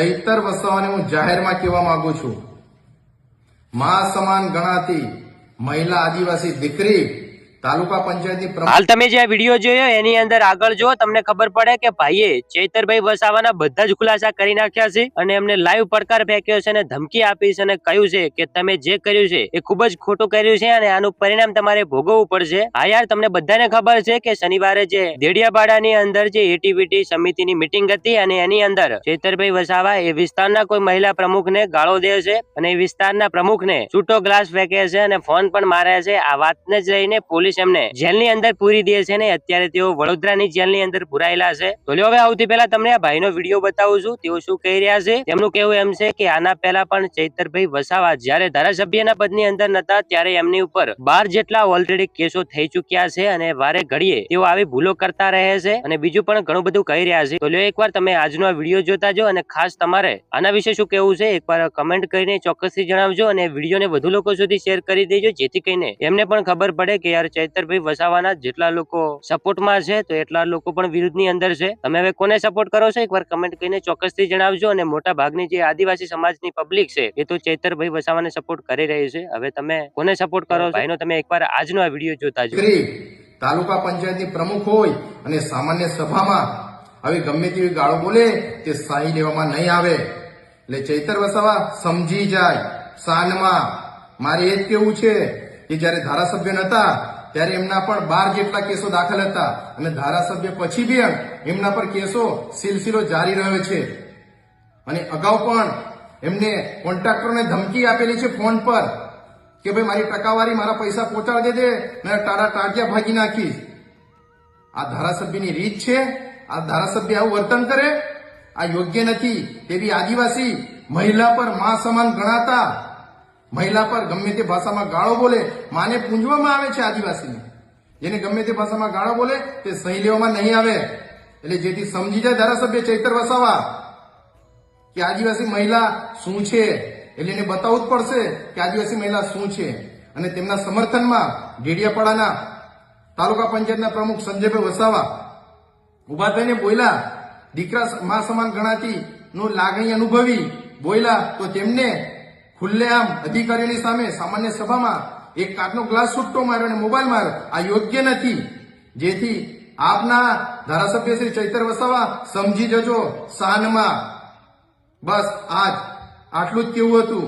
ચૈતર વસાવાને હું જાહેરમાં કહેવા માંગુ છું. મા સમાન ગણાતી મહિલા આદિવાસી દીકરી તાલુકા હાલ તમે જે આ વીડિયો જોયો, એની અંદર આગળ જો તમને ખબર પડે કે ભાઈએ ચેતરભાઈ વસાવાના બધા જ ખુલાસા કરી નાખ્યા છે અને એમને લાઈવ પડકાર ફેંક્યો છે અને ધમકી આપી અને કહ્યું છે કે તમે જે કર્યું છે એ ખૂબ ખોટું કર્યું છે અને આનું પરિણામ તમારે ભોગવવું પડશે. હા તમને બધાને ખબર છે કે શનિવારે જે દેડિયાપાડાની અંદર જે એટીવીટી સમિતિની મિટિંગ હતી અને એની અંદર ચેતરભાઈ વસાવા એ વિસ્તારના કોઈ મહિલા પ્રમુખને ગાળો દે છે અને એ વિસ્તારના પ્રમુખને છૂટો ગ્લાસ ફેંકે છે અને ફોન પણ મારે છે. આ વાતને જ લઈને પોલીસ એમને. જેલની અંદર પૂરી દે છે ને, અત્યારે તેઓ વડોદરાની જેલની અંદર પુરાયેલા છે. તો હવે આવતી પહેલા તમને આ ભાઈનો વીડિયો બતાવું છું. તેઓ શું કહી રહ્યા છે? તેમનું કહેવું એમ છે કે આના પહેલા પણ ચૈતરભાઈ વસાવા જ્યારે ધારાસભ્યના પદની અંદર નતા, ત્યારે એમની ઉપર બાર જેટલા ઓલરેડી કેસો થઈ ચુક્યા છે અને વારે ઘડીએ તેઓ આવી ભૂલો કરતા રહે છે. અને બીજું પણ ઘણું બધું કહી રહ્યા છે. તો લ્યો એકવાર તમે આજનો આ વીડિયો જોતા જો અને ખાસ તમારે આના વિશે શું કહેવું છે, એકવાર કમેન્ટ કરીને ચોક્કસથી જણાવજો અને વિડીયોને વધુ લોકો સુધી શેર કરી દેજો. જેથી કરીને એમને પણ ખબર પડે કે યાર ચૈતરભાઈ વસાવાના જેટલા લોકો સપોર્ટમાં છે, તો એટલા લોકો પણ વિરુદ્ધની અંદર છે. તમે હવે કોને સપોર્ટ કરો છો? એકવાર કમેન્ટ કરીને ચોક્કસથી જણાવજો અને મોટા ભાગની જે આદિવાસી સમાજની પબ્લિક છે, એ તો ચૈતરભાઈ વસાવાને સપોર્ટ કરી રહી છે. હવે તમે કોને સપોર્ટ કરો ભાઈનો તમે એકવાર આજનો આ વીડિયો જોતા જો તાલુકા પંચાયતની પ્રમુખ હોય અને સામાન્ય સભામાં હવે ગમે તેવી ગાળો બોલે, તે સાહી લેવામાં નહીં આવે. એટલે ચૈતર વસાવા સમજી જાય. સાનમાં મારે એ જ કેવું છે કે જ્યારે ધારાસભ્ય નતા ત્યારે એમના પણ બાર જેટલા કેસો દાખલ હતા અને ધારાસભ્ય પછી બી એમના પર કેસો સિલસિલો જારી રહ્યો છે. અને અગાઉ પણ એમને કોન્ટ્રાક્ટરને ધમકી આપેલી છે ફોન પર કે ભાઈ, મારી ટકાવારી, મારા પૈસા પહોંચાડી દેજે મેં તારા ટાંટિયા ભાગી નાખીશ. આ ધારાસભ્યની રીત છે. આ ધારાસભ્ય આવું વર્તન કરે. આ યોગ્ય નથી તેવી આદિવાસી મહિલા પર મા સમાન ગણાતા મહિલા પર ગમે તે ભાષામાં ગાળો બોલે, માને પૂંજવામાં આવે છે આદિવાસીને. જેને ગમે તે ભાષામાં ગાળો બોલે, તે સહી લેવામાં નહીં આવે. એટલે જેથી સમજી જાય ધારાસભ્ય ચૈતર વસાવા કે આદિવાસી મહિલા શું છે? એટલે એને બતાવવું જ પડશે કે આદિવાસી મહિલા શું છે. અને તેમના સમર્થનમાં ઢેડિયાપાડાના તાલુકા પંચાયતના પ્રમુખ સંજયભાઈ વસાવા ઊભા થઈને બોલ્યા, દીકરા મા સમાન ગણાતી નો લાગણી અનુભવી. બોલ્યા, તો તેમને ખુલ્લેઆમ અધિકારીની સામે સામાન્ય સભામાં એક કાચનો ગ્લાસ છૂટો માર્યો અને મોબાઈલ માર્યો. આ યોગ્ય નથી. જેથી આપના ધારાસભ્ય શ્રી ચૈતર વસાવા સમજી જજો સાનમાં. બસ આજ આટલું જ કેવું હતું.